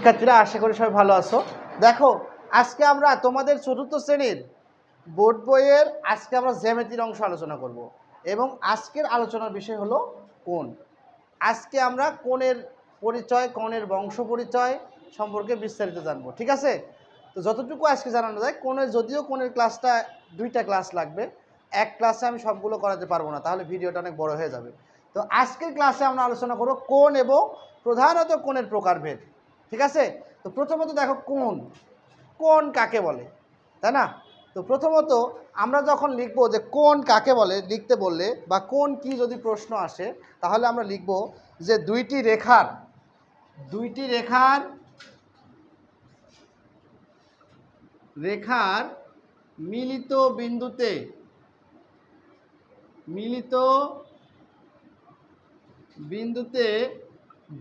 শিক্ষার্থীরা, আশা করি সবাই ভালো আছো। দেখো, আজকে আমরা তোমাদের চতুর্থ শ্রেণির বোর্ড বইয়ের আজকে আমরা জ্যামিতির অংশ আলোচনা করব এবং আজকের আলোচনার বিষয় হলো কোন আজকে আমরা কোণের পরিচয়, কোণের বংশ পরিচয় সম্পর্কে বিস্তারিত জানব, ঠিক আছে? তো যতটুকু আজকে জানানো যায়, কোণের যদিও কোণের ক্লাসটা দুইটা ক্লাস লাগবে, এক ক্লাসে আমি সবগুলো করাতে পারব না, তাহলে ভিডিওটা অনেক বড় হয়ে যাবে। তো আজকের ক্লাসে আমরা আলোচনা করব কোণ এবং প্রধানত কোণের প্রকারভেদ। ঠিক আছে? তো প্রথমত দেখো কোন। কোন কাকে বলে? তাই না? তো প্রথমত আমরা যখন লিখব যে কোন কাকে বলে, লিখতে বললে বা কোন কি যদি প্রশ্ন আসে, তাহলে আমরা লিখব যে দুইটি রেখার দুইটি রেখার রেখার মিলিত বিন্দুতে মিলিত বিন্দুতে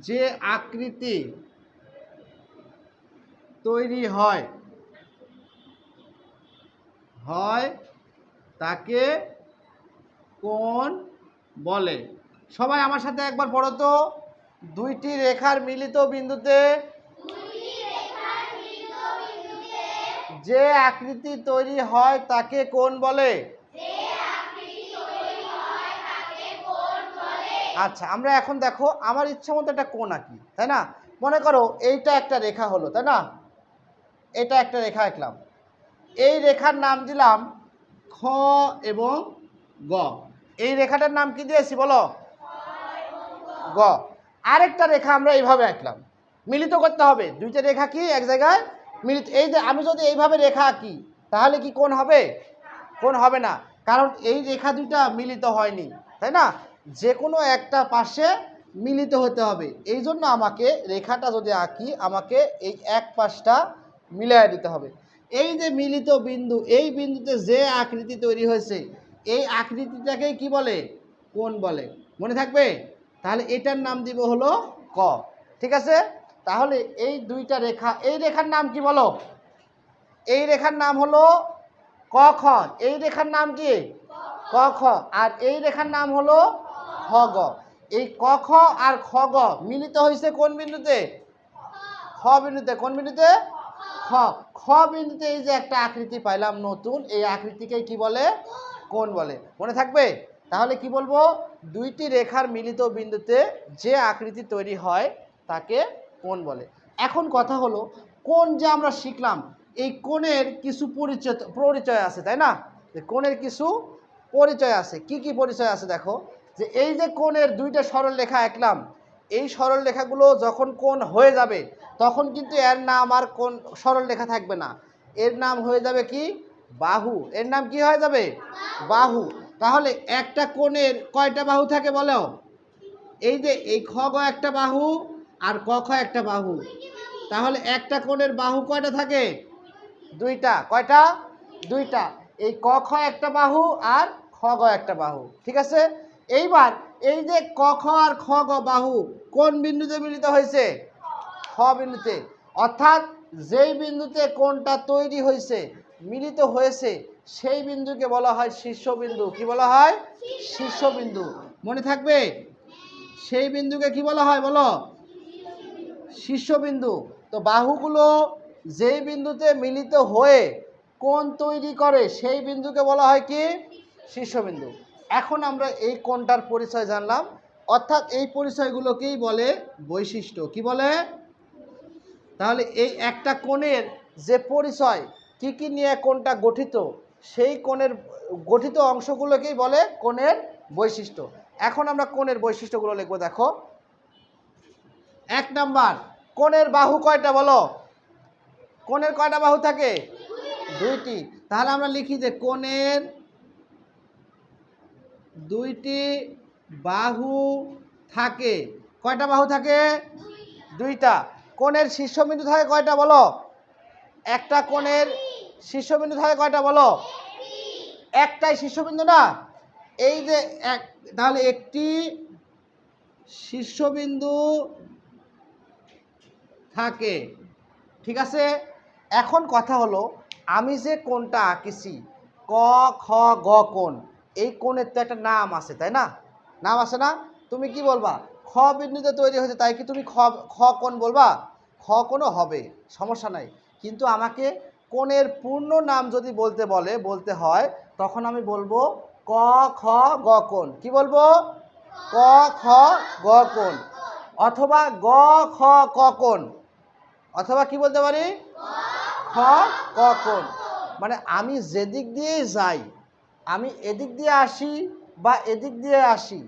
যে আকৃতি তৈরি হয়। হয় তাকে কোন বলে? সবাই আমার সাথে একবার পড়ো তো। দুইটি রেখার মিলিত বিন্দুতে যে আকৃতি তৈরি হয় তাকে কোন বলে? আচ্ছা আমরা এখন দেখো, আমার ইচ্ছা মতো একটা কোন আঁকি, তাই না? মনে করো এইটা একটা রেখা হলো, তাই না? এটা একটা রেখা আঁকলাম। এই রেখার নাম দিলাম খ এবং গ। এই রেখাটার নাম কি দিয়েছি বলো? গ। আরেকটা রেখা আমরা এইভাবে আঁকলাম। মিলিত করতে হবে। দুইটা রেখা কি? এক জায়গায় মিলিত। এই যে আমি যদি এইভাবে রেখা আঁকি, তাহলে কি কোন হবে? কোন হবে না। কারণ এই রেখা দুইটা মিলিত হয়নি, তাই না? যে কোনো একটা পাশে মিলিত হতে হবে। এই জন্য আমাকে রেখাটা যদি আঁকি, আমাকে এই এক পাশটা মিলাই দিতে হবে। এই যে মিলিত বিন্দু, এই বিন্দুতে যে আকৃতি তৈরি হয়েছে, এই আকৃতিটাকে কি বলে? কোন বলে। মনে থাকবে? তাহলে এটার নাম দিব হলো ক। ঠিক আছে? তাহলে এই দুইটা রেখা, এই রেখার নাম কি বলো? এই রেখার নাম হলো ক খ। এই রেখার নাম কি? ক খ। আর এই রেখার নাম হলো খ গ। এই ক খ আর খ গ মিলিত হয়েছে কোন বিন্দুতে? খ বিন্দুতে। কোন বিন্দুতে? খ। খ বিন্দুতে এই যে একটা আকৃতি পাইলাম নতুন, এই আকৃতিকে কি বলে? কোন বলে। মনে থাকবে? তাহলে কি বলব? দুইটি রেখার মিলিত বিন্দুতে যে আকৃতি তৈরি হয়, তাকে কোন বলে। এখন কথা হলো কোন যে আমরা শিখলাম, এই কোণের কিছু পরিচয় পরিচয় আছে, তাই না? কোণের কিছু পরিচয় আছে। কি কি পরিচয় আছে দেখো? যে এই যে কোণের দুইটা সরল রেখা আঁকলাম, এই সরল রেখাগুলো যখন কোণ হয়ে যাবে তখন কিন্তু এর নাম আর কোন সরল রেখা থাকবে না। এর নাম হয়ে যাবে কি? বাহু। এর নাম কি হয়ে যাবে? বাহু। তাহলে একটা কোণের কয়টা বাহু থাকে বলো? এই যে এই খ গ একটা বাহু আর ক খ একটা বাহু। তাহলে একটা কোণের বাহু কয়টা থাকে? দুইটা। কয়টা? দুইটা। এই ক খ একটা বাহু আর খ গ একটা বাহু। ঠিক আছে? এইবার এই যে ক খ আর খ গ বাহু কোন বিন্দুতে মিলিত হয়েছে? খ বিন্দুতে। অর্থাৎ যেই বিন্দুতে কোনটা তৈরি হয়েছে, মিলিত হয়েছে, সেই বিন্দুকে বলা হয় শীর্ষবিন্দু। কি বলা হয়? শীর্ষবিন্দু। মনে থাকবে? সেই বিন্দুকে কি বলা হয় বলো? শীর্ষবিন্দু। তো বাহুগুলো যেই বিন্দুতে মিলিত হয়ে কোন তৈরি করে, সেই বিন্দুকে বলা হয় কি? শীর্ষবিন্দু। এখন আমরা এই কোনটার পরিচয় জানলাম। অর্থাৎ এই পরিচয়গুলোকেই বলে বৈশিষ্ট্য। কি বলে? তাহলে এই একটা কোণের যে পরিচয়, কি কি নিয়ে কোণটা গঠিত, সেই কোণের গঠিত অংশগুলোকেই বলে কোণের বৈশিষ্ট্য। এখন আমরা কোণের বৈশিষ্ট্যগুলো লিখব, দেখো। এক নাম্বার, কোণের বাহু কয়টা বলো? কোণের কয়টা বাহু থাকে? দুইটি। তাহলে আমরা লিখি যে কোণের দুইটি বাহু থাকে। কয়টা বাহু থাকে? দুইটা। কোণের শীর্ষবিন্দু থাকে কয়টা বলো? একটা কোণের শীর্ষবিন্দু থাকে কয়টা বলো? একটাই শীর্ষবিন্দু না? এই যে এক, তাহলে একটি শীর্ষবিন্দু থাকে। ঠিক আছে? এখন কথা হলো, আমি যে কোনটা আঁকিছি, ক, খ, গ কোণ, এই কোণের তো একটা নাম আছে, তাই না? নাম আছে না? তুমি কি বলবা? খ বিন্দুতে তৈরি হয়েছে, তাই কি তুমি খ খ কোণ বলবা? খ কোনো হবে, সমস্যা নাই। কিন্তু আমাকে কোণের পূর্ণ নাম যদি বলতে বলে, বলতে হয়, তখন আমি বলব ক, খ, গ কোণ। কি বলব? ক, খ, গ কোণ। অথবা গ, খ, ক কোণ। অথবা কি বলতে পারি? খ, ক কোণ। মানে আমি যেদিক দিয়েই যাই, আমি এদিক দিয়ে আসি বা এদিক দিয়ে আসি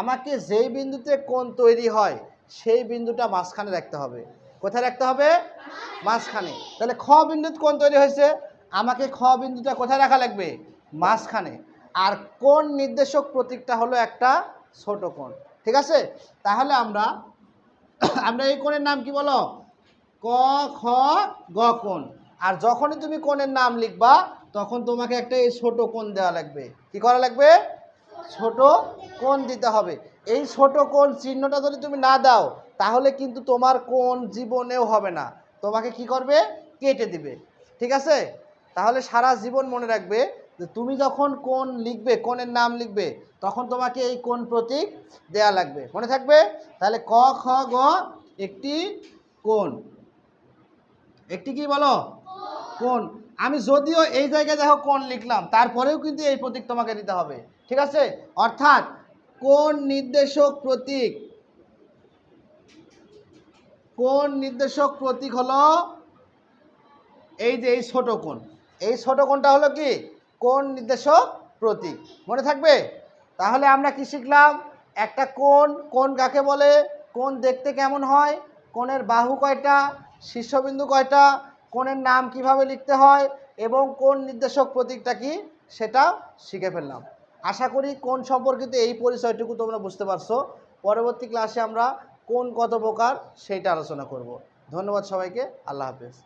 আমাকে যেই বিন্দুতে কোণ তৈরি হয়, সেই বিন্দুটা মাঝখানে রাখতে হবে। কোথায় রাখতে হবে? মাঝখানে। তাহলে খ বিন্দুতে কোণ তৈরি হয়েছে? আমাকে খ বিন্দুটা কোথায় রাখা লাগবে? মাঝখানে। আর কোন নির্দেশক প্রতীকটা হলো একটা ছোট কোণ। ঠিক আছে? তাহলে আমরা আমরা এই কোণের নাম কি বলো? ক, খ, গ কোণ। আর যখনই তুমি কোণের নাম লিখবা, তখন তোমাকে একটা এই ছোট কোণ দেওয়া লাগবে। কি করা লাগবে? ছোট কোণ দিতে হবে। এই ছোট কোণ চিহ্নটা যদি তুমি না দাও, তাহলে কিন্তু তোমার কোণ জীবনেও হবে না। তোমাকে কি করবে? কেটে দিবে। ঠিক আছে? তাহলে সারা জীবন মনে রাখবে যে তুমি যখন কোন লিখবে কোনের নাম লিখবে, তখন তোমাকে এই কোন প্রতীক দেয়া লাগবে। মনে থাকবে? তাহলে ক, খ, গ একটি কোন একটি কি বলো? কোন আমি যদিও এই জায়গায় দেখো কোন লিখলাম, তারপরেও কিন্তু এই প্রতীক তোমাকে দিতে হবে। ঠিক আছে? অর্থাৎ কোন নির্দেশক প্রতীক? কোন নির্দেশক প্রতীক হলো এই যে এই ছোট কোণ। এই ছোট কোণটা হলো কি? কোন নির্দেশক প্রতীক? মনে থাকবে? তাহলে আমরা কি শিখলাম? একটা কোণ কোণ কাকে বলে? কোণ দেখতে কেমন হয়? কোণের বাহু কয়টা? শীর্ষবিন্দু কয়টা? কোণের নাম কীভাবে লিখতে হয়? এবং কোন নির্দেশক প্রতীকটা কি? সেটা শিখে ফেললাম। আশা করি কোন সম্পর্কিত এই পরিচয়টুকু তোমরা বুঝতে পারছ। পরবর্তী ক্লাসে আমরা কোন কত প্রকার সেইটা আলোচনা করব। ধন্যবাদ সবাইকে। আল্লাহ হাফেজ।